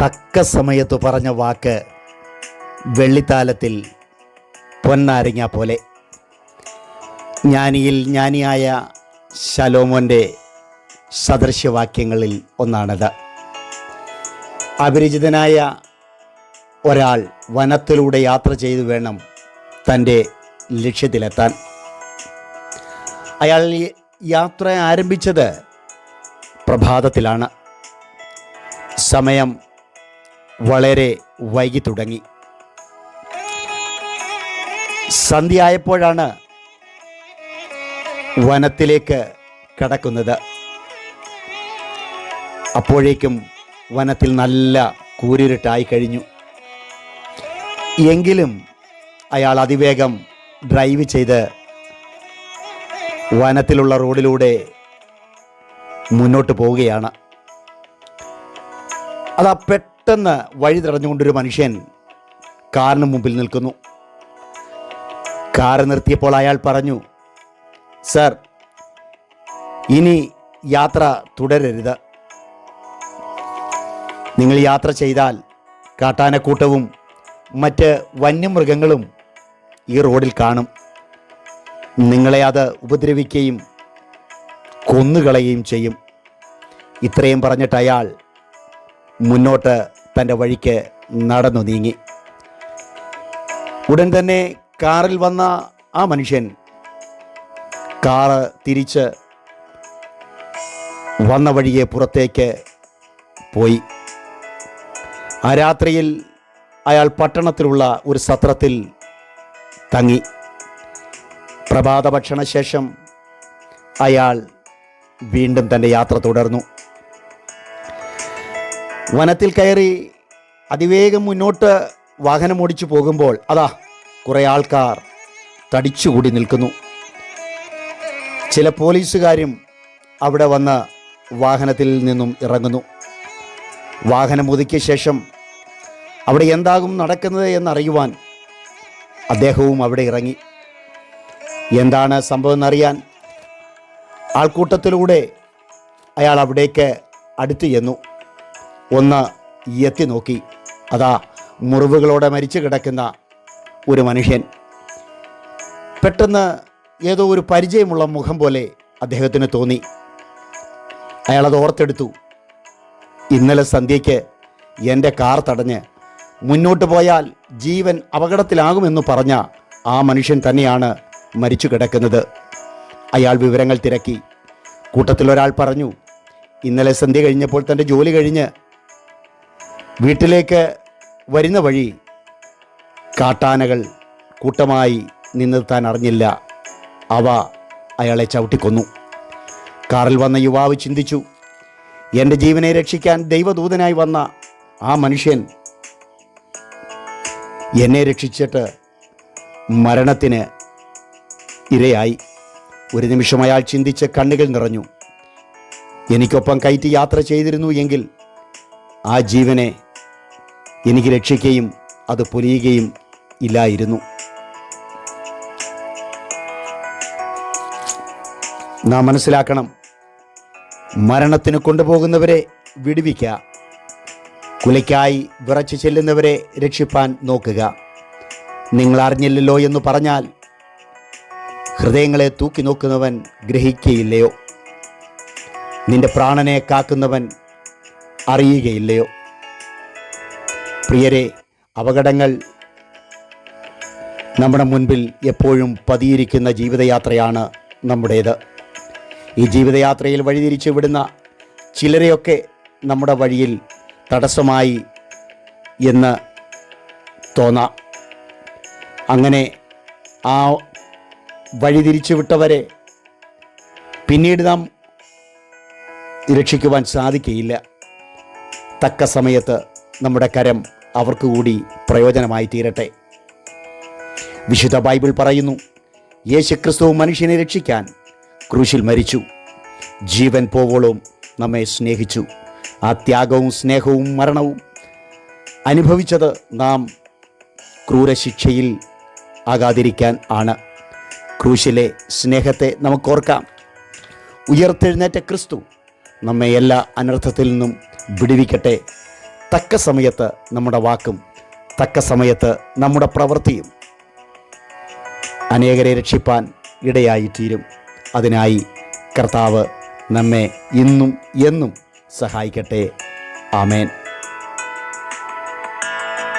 തക്ക സമയത്ത് പറഞ്ഞ വാക്ക് വെള്ളിത്താലത്തിൽ പൊന്നാരങ്ങ പോലെ. ജ്ഞാനിയിൽ ജ്ഞാനിയായ ശലോമോന്റെ സദൃശ്യവാക്യങ്ങളിൽ ഒന്നാണത്. അപരിചിതനായ ഒരാൾ വനത്തിലൂടെ യാത്ര ചെയ്തു വേണം തന്റെ ലക്ഷ്യത്തിലെത്താൻ. അയാൾ യാത്ര ആരംഭിച്ചത് പ്രഭാതത്തിലാണ്. സമയം വളരെ വൈകി തുടങ്ങി. സന്ധ്യയായപ്പോഴാണ് വനത്തിലേക്ക് കടക്കുന്നത്. അപ്പോഴേക്കും വനത്തിൽ നല്ല കൂരിരുട്ടായി കഴിഞ്ഞു. എങ്കിലും അയാൾ അതിവേഗം ഡ്രൈവ് ചെയ്ത് വനത്തിലുള്ള റോഡിലൂടെ മുന്നോട്ട് പോവുകയാണ്. അതാ പെട്ടെന്ന് വഴി തടഞ്ഞുകൊണ്ടൊരു മനുഷ്യൻ കാറിന് മുമ്പിൽ നിൽക്കുന്നു. കാറ് നിർത്തിയപ്പോൾ അയാൾ പറഞ്ഞു സർ ഇനി യാത്ര തുടരരുത്. നിങ്ങൾ യാത്ര ചെയ്താൽ കാട്ടാനക്കൂട്ടവും മറ്റ് വന്യമൃഗങ്ങളും ഈ റോഡിൽ കാണും. നിങ്ങളെ അത് ഉപദ്രവിക്കുകയും കൊന്നുകളയുകയും ചെയ്യും. ഇത്രയും പറഞ്ഞിട്ട് അയാൾ മുന്നോട്ട് തന്റെ വഴിക്ക് നടന്നു നീങ്ങി. ഉടൻ തന്നെ കാറിൽ വന്ന ആ മനുഷ്യൻ കാറ് തിരിച്ച് വന്ന വഴിയെ പുറത്തേക്ക് പോയി. ആ രാത്രിയിൽ അയാൾ പട്ടണത്തിലുള്ള ഒരു സത്രത്തിൽ തങ്ങി. പ്രഭാത ഭക്ഷണശേഷം അയാൾ വീണ്ടും തന്റെ യാത്ര തുടർന്നു. വനത്തിൽ കയറി അതിവേഗം മുന്നോട്ട് വാഹനം ഓടിച്ചു പോകുമ്പോൾ അതാ കുറേ ആൾക്കാർ തടിച്ചുകൂടി നിൽക്കുന്നു. ചില പോലീസുകാരും അവിടെ വന്ന് വാഹനത്തിൽ നിന്നും ഇറങ്ങുന്നു. വാഹനം ഒതുക്കിയ ശേഷം അവിടെ എന്താകും നടക്കുന്നത് എന്നറിയുവാൻ അദ്ദേഹവും അവിടെ ഇറങ്ങി. എന്താണ് സംഭവം എന്നറിയാൻ ആൾക്കൂട്ടത്തിലൂടെ അയാൾ അവിടേക്ക് അടുത്തു ചെന്നു. ഒന്ന് എത്തി നോക്കി അതാ മുറിവുകളോടെ മരിച്ചു കിടക്കുന്ന ഒരു മനുഷ്യൻ. പെട്ടെന്ന് ഏതോ ഒരു പരിചയമുള്ള മുഖം പോലെ അദ്ദേഹത്തിന് തോന്നി. അയാളത് ഓർത്തെടുത്തു. ഇന്നലെ സന്ധ്യയ്ക്ക് എന്റെ കാർ തടഞ്ഞ് മുന്നോട്ട് പോയാൽ ജീവൻ അപകടത്തിലാകുമെന്ന് പറഞ്ഞ ആ മനുഷ്യൻ തന്നെയാണ് മരിച്ചു കിടക്കുന്നത്. അയാൾ വിവരങ്ങൾ തിരക്കി. കൂട്ടത്തിലൊരാൾ പറഞ്ഞു ഇന്നലെ സന്ധ്യ കഴിഞ്ഞപ്പോൾ തന്റെ ജോലി കഴിഞ്ഞ് വീട്ടിലേക്ക് വരുന്ന വഴി കാട്ടാനകൾ കൂട്ടമായി നിന്നെത്താൻ അറിഞ്ഞില്ല. അവ അയാളെ ചവിട്ടിക്കൊന്നു. കാറിൽ വന്ന യുവാവ് ചിന്തിച്ചു എന്റെ ജീവനെ രക്ഷിക്കാൻ ദൈവദൂതനായി വന്ന ആ മനുഷ്യൻ എന്നെ രക്ഷിച്ചിട്ട് മരണത്തിന് ഇരയായി. ഒരു നിമിഷം അയാൾ ചിന്തിച്ച് കണ്ണുകൾ നിറഞ്ഞു. എനിക്കൊപ്പം കയറ്റി യാത്ര ചെയ്തിരുന്നു എങ്കിൽ ആ ജീവനെ എനിക്ക് രക്ഷിക്കുകയും അത് പൊലിയുകയും ഇല്ലായിരുന്നു. നാം മനസ്സിലാക്കണം മരണത്തിന് കൊണ്ടുപോകുന്നവരെ വിടുവിക്കുക കുലയ്ക്കായി വിറച്ചു ചെല്ലുന്നവരെ രക്ഷിപ്പാൻ നോക്കുക. നിങ്ങൾ അറിഞ്ഞില്ലല്ലോ എന്ന് പറഞ്ഞാൽ ഹൃദയങ്ങളെ തൂക്കി നോക്കുന്നവൻ ഗ്രഹിക്കുകയില്ലയോ നിന്റെ പ്രാണനെ കാക്കുന്നവൻ അറിയുകയില്ലയോ? പ്രിയരെ അപകടങ്ങൾ നമ്മുടെ മുൻപിൽ എപ്പോഴും പതിയിരിക്കുന്ന ജീവിതയാത്രയാണ് നമ്മുടേത്. ഈ ജീവിതയാത്രയിൽ വഴിതിരിച്ചു വിടുന്ന ചിലരെയൊക്കെ നമ്മുടെ വഴിയിൽ തടസ്സമായി എന്ന് തോന്നാം. അങ്ങനെ ആ വഴിതിരിച്ചു വിട്ടവരെ പിന്നീട് നാം രക്ഷിക്കുവാൻ സാധിക്കുകയില്ല തക്ക സമയത്ത് നമ്മുടെ കരം അവർക്ക് കൂടി പ്രയോജനമായി തീരട്ടെ. വിശുദ്ധ ബൈബിൾ പറയുന്നു യേശുക്രിസ്തു മനുഷ്യനെ രക്ഷിക്കാൻ ക്രൂശിൽ മരിച്ചു. ജീവൻ പോവോളം നമ്മെ സ്നേഹിച്ചു. ആ ത്യാഗവും സ്നേഹവും മരണവും അനുഭവിച്ചത് നാം ക്രൂരശിക്ഷയിൽ ആകാതിരിക്കാൻ ആണ്. ക്രൂശിലെ സ്നേഹത്തെ നമുക്കോർക്കാം. ഉയർത്തെഴുന്നേറ്റ ക്രിസ്തു നമ്മെ എല്ലാ അനർത്ഥത്തിൽ നിന്നും വിടുവിക്കട്ടെ. തക്ക സമയത്ത് നമ്മുടെ വാക്കും തക്ക സമയത്ത് നമ്മുടെ പ്രവൃത്തിയും അനേകരെ രക്ഷിപ്പാൻ ഇടയായിത്തീരും. അതിനായി കർത്താവ് നമ്മെ ഇന്നും എന്നും സഹായിക്കട്ടെ. ആമേൻ.